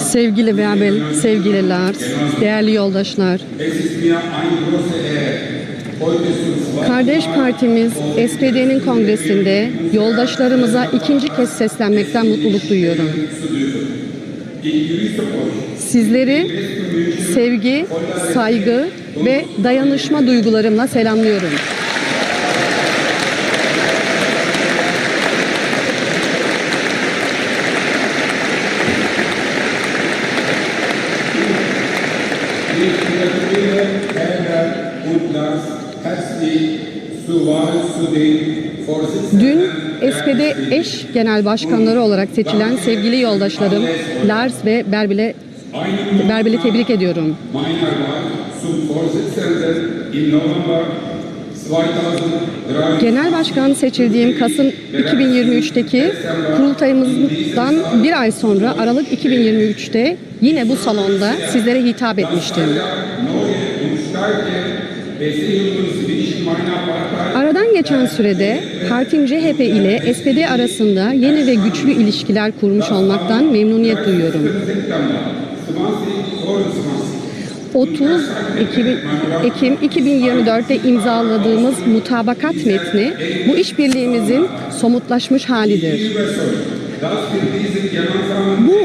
Sevgili Bärbel, sevgili Lars, değerli yoldaşlar. Kardeş partimiz SPD'nin kongresinde yoldaşlarımıza ikinci kez seslenmekten mutluluk duyuyorum. Sizleri sevgi, saygı ve dayanışma duygularımla selamlıyorum. Dün SPD eş genel başkanları olarak seçilen sevgili yoldaşlarım Lars ve Berbil'e Berbil'i tebrik ediyorum. meiner Wahl zum Vorsitzenden im November 2003. Genel başkan seçildiğim Kasım 2023'teki kurultayımızdan bir ay sonra Aralık 2023'te yine bu salonda sizlere hitap etmiştim. Aradan geçen sürede partim CHP ile SPD arasında yeni ve güçlü ilişkiler kurmuş olmaktan memnuniyet duyuyorum. September 2024 30 Ekim, Ekim 2024'te imzaladığımız mutabakat metni bu işbirliğimizin somutlaşmış halidir. Bu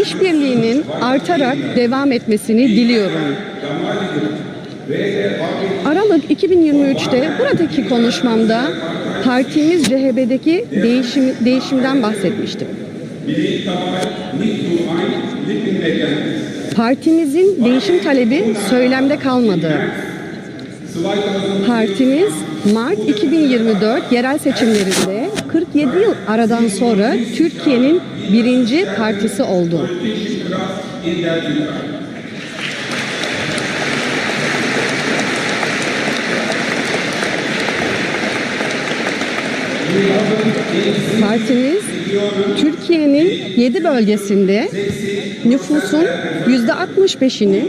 işbirliğinin artarak devam etmesini diliyorum. Aralık 2023'te buradaki konuşmamda partimiz CHP'deki değişim, değişimden bahsetmiştim. Partimizin değişim talebi söylemde kalmadı. 2000 Partimiz Mart 2024 yerel seçimlerinde 47 yıl aradan sonra Türkiye'nin birinci partisi oldu. Partimiz Türkiye'nin 7 bölgesinde nüfusun %65'ini,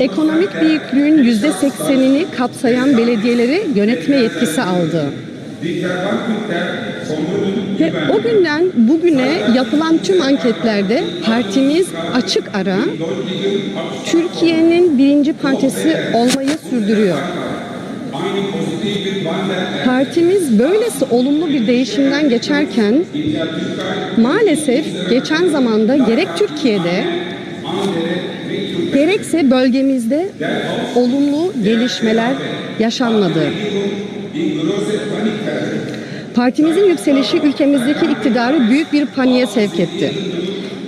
ekonomik büyüklüğün %80'ini kapsayan belediyeleri yönetme yetkisi aldı. Ve o günden bugüne yapılan tüm anketlerde partimiz açık ara Türkiye'nin birinci partisi olmayı sürdürüyor. Partimiz böylesi olumlu bir değişimden geçerken maalesef geçen zamanda gerek Türkiye'de gerekse bölgemizde olumlu gelişmeler yaşanmadı. Partimizin yükselişi ülkemizdeki iktidarı büyük bir paniğe sevk etti.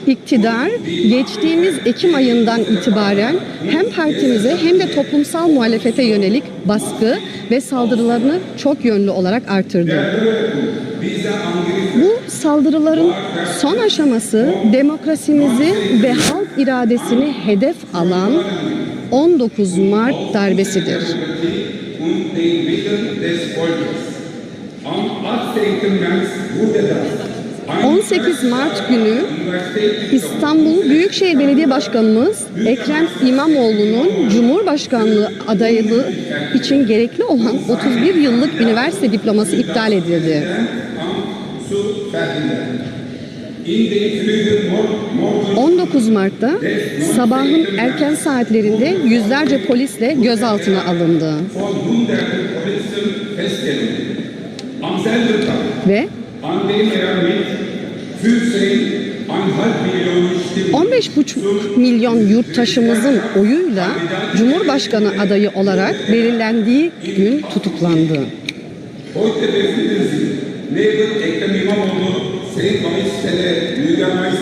İktidar geçtiğimiz Ekim ayından itibaren hem partimize hem de toplumsal muhalefete yönelik baskı ve saldırılarını çok yönlü olarak artırdı. Bu saldırıların son aşaması demokrasimizi ve halk iradesini hedef alan 19 Mart darbesidir. Und den Willen des Volkes. Am 18. März wurde das 18 Mart günü İstanbul Büyükşehir Belediye Başkanımız Ekrem İmamoğlu'nun Cumhurbaşkanlığı adaylığı için gerekli olan 31 yıllık üniversite diploması iptal edildi. zu verhindern. In den frühen Mor- Morgen 19 Mart'ta sabahın erken saatlerinde yüzlerce polisle gözaltına alındı ve an dem er mit 15,5 Millionen Stimmen 15,5 milyon yurttaşımızın oyuyla Cumhurbaşkanı adayı olarak belirlendiği gün tutuklandı.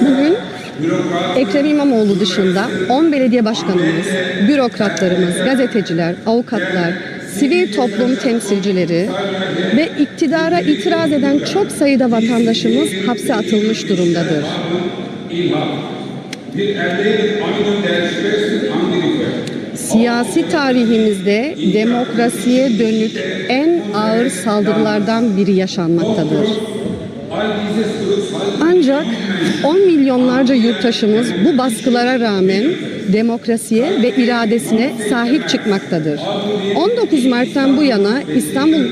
Bugün Ekrem İmamoğlu dışında 10 belediye başkanımız, bürokratlarımız, gazeteciler, avukatlar, sivil toplum temsilcileri ve iktidara itiraz eden çok sayıda vatandaşımız hapse atılmış durumdadır. Siyasi tarihimizde demokrasiye dönük en ağır saldırılardan biri yaşanmaktadır. Ancak 10 milyonlarca yurttaşımız bu baskılara rağmen demokrasiye ve iradesine sahip çıkmaktadır. 19 Mart'tan bu yana İstanbul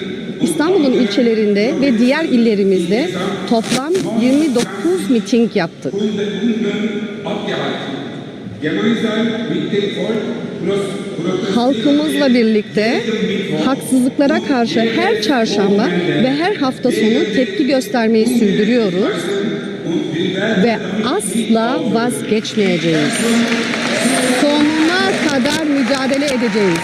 İstanbul'un ilçelerinde ve diğer illerimizde toplam 29 miting yaptık. Halkımızla birlikte haksızlıklara karşı her çarşamba ve her hafta sonu tepki göstermeyi sürdürüyoruz ve asla vazgeçmeyeceğiz. Sonuna kadar mücadele edeceğiz.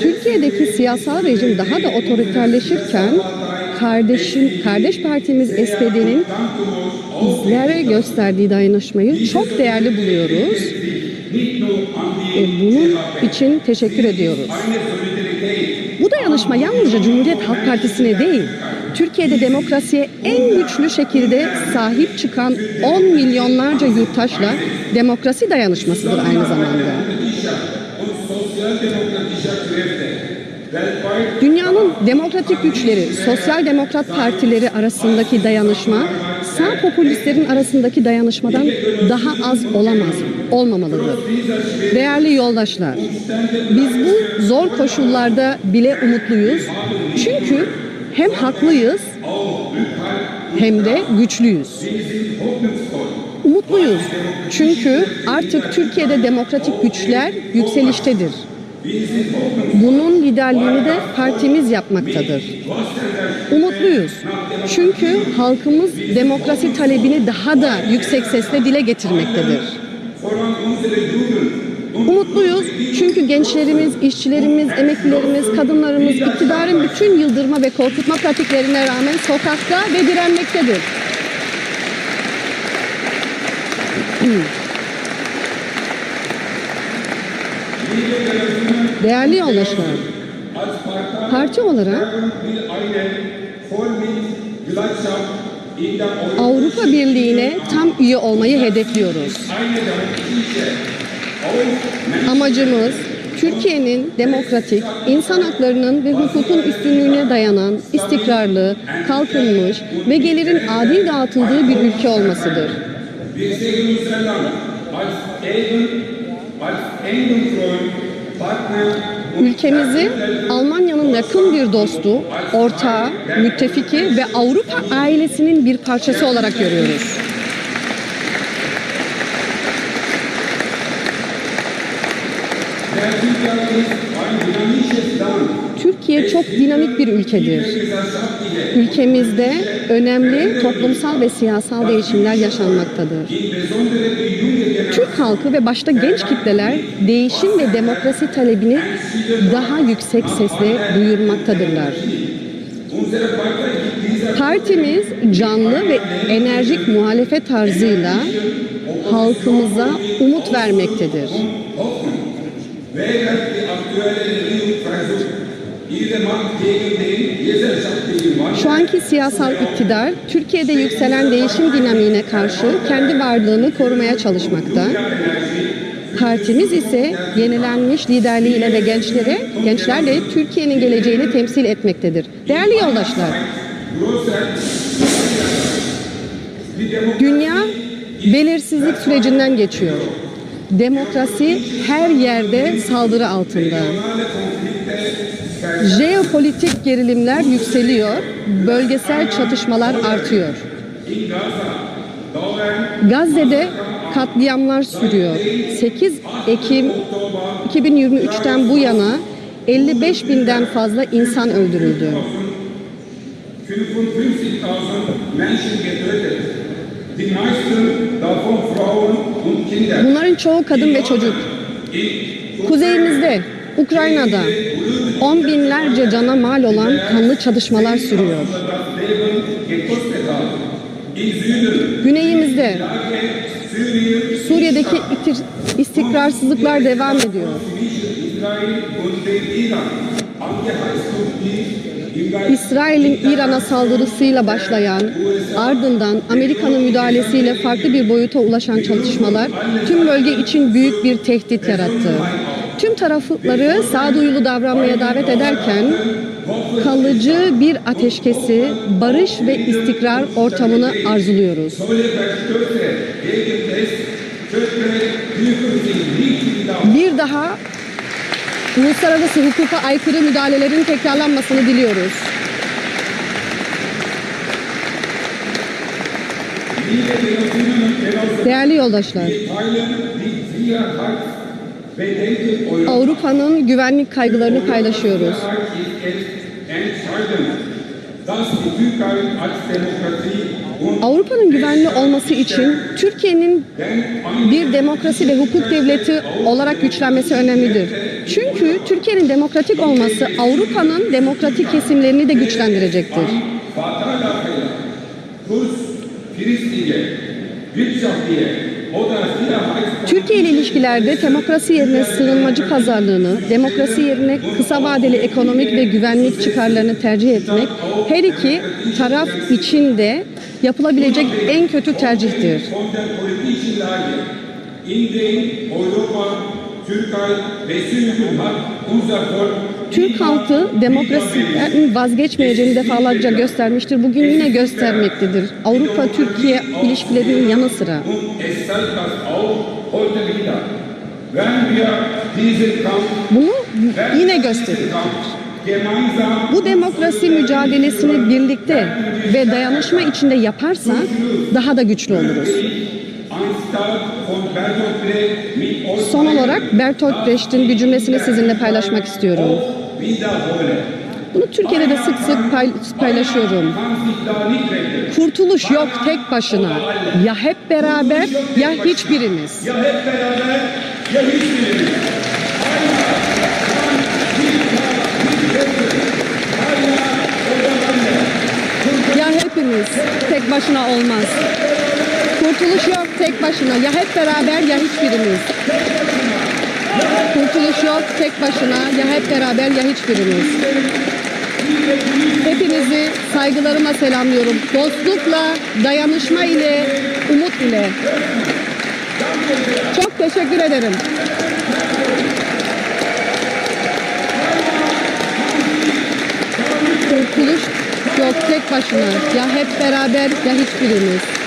Türkiye'deki siyasal rejim daha da otoriterleşirken kardeşim, kardeş partimiz SPD'nin bizlere gösterdiği dayanışmayı çok değerli buluyoruz. E, bunun için teşekkür ediyoruz. Bu dayanışma yalnızca Cumhuriyet Halk Partisi'ne değil, Türkiye'de demokrasiye en güçlü şekilde sahip çıkan 10 milyonlarca yurttaşla demokrasi dayanışmasıdır aynı zamanda. Dünyanın demokratik güçleri, sosyal demokrat partileri arasındaki dayanışma, sağ popülistlerin arasındaki dayanışmadan daha az olamaz, olmamalıdır. Değerli yoldaşlar, biz bu zor koşullarda bile umutluyuz. Çünkü hem haklıyız hem de güçlüyüz. Umutluyuz. Çünkü artık Türkiye'de demokratik güçler yükseliştedir. Bunun liderliğini de partimiz yapmaktadır. Umutluyuz. Çünkü halkımız demokrasi talebini daha da yüksek sesle dile getirmektedir. Umutluyuz çünkü gençlerimiz, işçilerimiz, emeklilerimiz, kadınlarımız iktidarın bütün yıldırma ve korkutma pratiklerine rağmen sokakta ve direnmektedir. Değerli yoldaşlar, parti olarak Avrupa Birliği'ne tam üye olmayı hedefliyoruz. Amacımız Türkiye'nin demokratik, insan haklarının ve hukukun üstünlüğüne dayanan, istikrarlı, kalkınmış ve gelirin adil dağıtıldığı bir ülke olmasıdır. Ülkemizi Almanya'nın yakın bir dostu, ortağı, müttefiki ve Avrupa ailesinin bir parçası olarak görüyoruz. ist ein dynamisches. Türkiye çok dinamik bir ülkedir. Ülkemizde önemli toplumsal ve siyasal değişimler yaşanmaktadır. Türk halkı ve başta genç kitleler değişim ve demokrasi talebini daha yüksek sesle duyurmaktadırlar. Partimiz canlı ve enerjik muhalefet tarzıyla halkımıza umut vermektedir. Şu anki siyasal iktidar Türkiye'de yükselen değişim dinamiğine karşı kendi varlığını korumaya çalışmakta. Partimiz ise yenilenmiş liderliğiyle ve gençlere, gençlerle Türkiye'nin geleceğini temsil etmektedir. Değerli yoldaşlar, Dünya belirsizlik sürecinden geçiyor. Demokrasi her yerde saldırı altında. Jeopolitik gerilimler yükseliyor, bölgesel çatışmalar artıyor. Gazze'de katliamlar sürüyor. 8 Ekim 2023'ten bu yana 55 binden fazla insan öldürüldü. 55.000 Menschen getötet. Die meisten davon Frauen und Kinder. Bunların çoğu kadın ve çocuk. Kuzeyimizde, Ukrayna'da on binlerce cana mal olan kanlı çatışmalar sürüyor. Güneyimizde, Suriye'deki istikrarsızlıklar devam ediyor. İsrail'in İran'a saldırısıyla başlayan, ardından Amerika'nın müdahalesiyle farklı bir boyuta ulaşan çatışmalar tüm bölge için büyük bir tehdit yarattı. Tüm tarafları sağduyulu davranmaya davet ederken kalıcı bir ateşkesi, barış ve istikrar ortamını arzuluyoruz. Bir daha uluslararası hukuka aykırı müdahalelerin tekrarlanmasını diliyoruz. Değerli yoldaşlar, Avrupa'nın güvenlik kaygılarını paylaşıyoruz. Avrupa'nın güvenli olması için Türkiye'nin bir demokrasi ve hukuk devleti olarak güçlenmesi önemlidir. Çünkü Türkiye'nin demokratik olması Avrupa'nın demokratik kesimlerini de güçlendirecektir. oder Sicherheitspolitische Türkiye ile ilişkilerde demokrasi yerine sığınmacı pazarlığını, demokrasi yerine kısa vadeli ekonomik ve güvenlik çıkarlarını tercih etmek her iki taraf için de yapılabilecek en kötü tercihtir. von der politischen Lage, in der Europa, beziehungsweise hat unser Volk Türk halkı demokrasiden vazgeçmeyeceğini defalarca göstermiştir. Bugün yine göstermektedir. Avrupa-Türkiye ilişkilerinin yanı sıra. Bunu yine gösteriyor. Bu demokrasi mücadelesini birlikte ve dayanışma içinde yaparsak daha da güçlü oluruz. Son olarak Bertolt Brecht'in bir cümlesini sizinle paylaşmak istiyorum. Bunu Türkiye'de de sık sık pay- paylaşıyorum. Kurtuluş yok tek başına. Ya hep beraber ya hiçbirimiz. Ja, hep beraber, ja, hiçbirimiz. Ya hepimiz tek başına olmaz. Kurtuluş yok tek başına. Ya hep beraber ya hiçbirimiz. Kurtuluş yok tek başına. Ya hep beraber ya hiçbirimiz. Hepinizi saygılarıma selamlıyorum. Dostlukla, dayanışma ile, umut ile. Çok teşekkür ederim. Kurtuluş yok tek başına. Ya hep beraber ya hiçbirimiz.